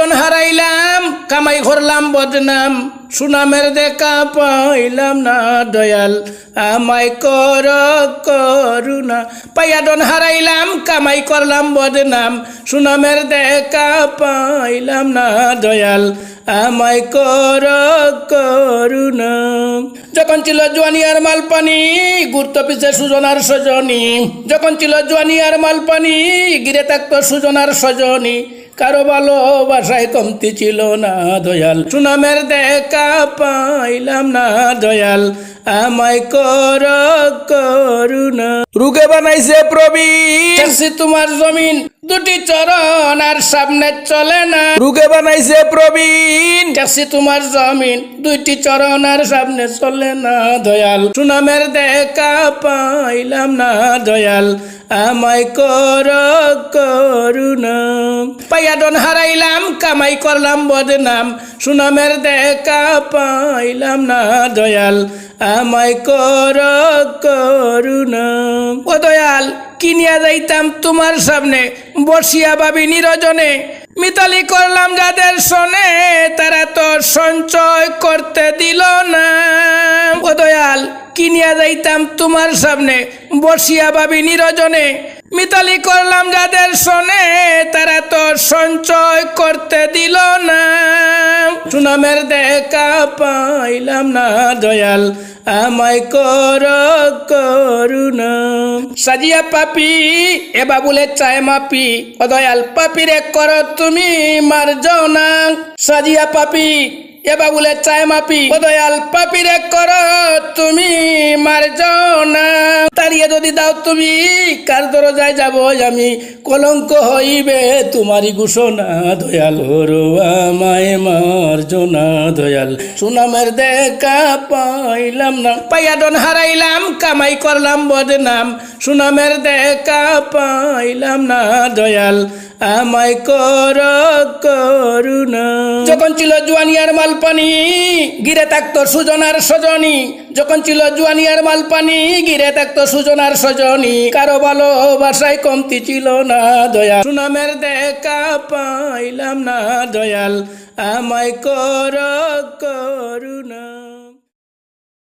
ডন হারাইলাম, কামাই করলাম বদনাম, সুনামের দেখা পাইলাম না, দয়াল, আমায় কর করুণা। পাইয়া ডন হারাইলাম, কামাই করলাম, বদনাম, সুনামের দেখা পাইলাম না, দয়াল, আমায় কর করুণা। যখন ছিল জোয়ানি আর মালপানি, গুরুত্ব পিছে সুজনার সজনী। যখন ছিল জোয়ানি আর মালপানি, গিরে থাকতো সুজনার সজনী। কারও ভালোবাসায় কমতি ছিল না দয়াল। সুনামের দেখা পাইলাম না দয়াল। আমায় কর করুণা। রুগে বানাইছে প্রবীণ। তোমার জমিন। দুটি চরণ আর সামনে চলে না। রুগে বানাইছে প্রবীণ। চাষি তোমার জমিন। দুইটি চরণ আর সামনে চলে না দয়াল। সুনামের দেখা পাইলাম না দয়াল। আমায় কর করুণা। পাইয়া ডন হারাইলাম, কামাই করলাম বদনাম, সুনামের দেখা পাইলাম না দয়াল, আমায় কর করুণা। ও দয়াল, কিনিয়া যাইতাম তোমার সামনে, বসিয়া ভাবি নিরজনে, মিতালি করলাম যাদের শোনে, তারা তো সঞ্চয় করতে দিল না। ও দয়াল, কিনিয়া যাইতাম তোমার সামনে, বসিয়া ভাবি নিরজনে, মিতালি করলাম যাদের শোনে সুনামের দেখা পাইলাম না, দয়াল। আমায় কর করুণা। সাজিয়া পাপি, এ বাবুলে চায় মাপি। অদয়াল দয়াল পাপিরে কর তুমি মার না সাজিয়া পাপি এ বাবুলে চায় মাপি। ও দয়াল পাপিরে কর, তুমি মার না। তাড়িয়ে যদি দাও তুমি, কার দরজায় যাব আমি? কলঙ্ক হইবে তোমারই ঘোষণা, দয়াল। হরো আমায় মার জোনা দয়াল। সুনামের দেখা পাইলাম না। পাইয়া ডন হারাইলাম, কামাই করলাম বদনাম। সুনামের দেখা পাইলাম না, দয়াল। আমায় কর করুণা। যখন ছিল জুয়ানিয়ার মালপানি, গিরে থাকতো সুজনার সজনী। যখন ছিল জুয়ানিয়ার মালপানি, গিরে থাকতো সুজনার সজনী। কারও ভালো ভালোবাসায় কমতি ছিল না, দয়াল। সুনামের দেখা পাইলাম না, দয়াল। আমায় কর করুণা।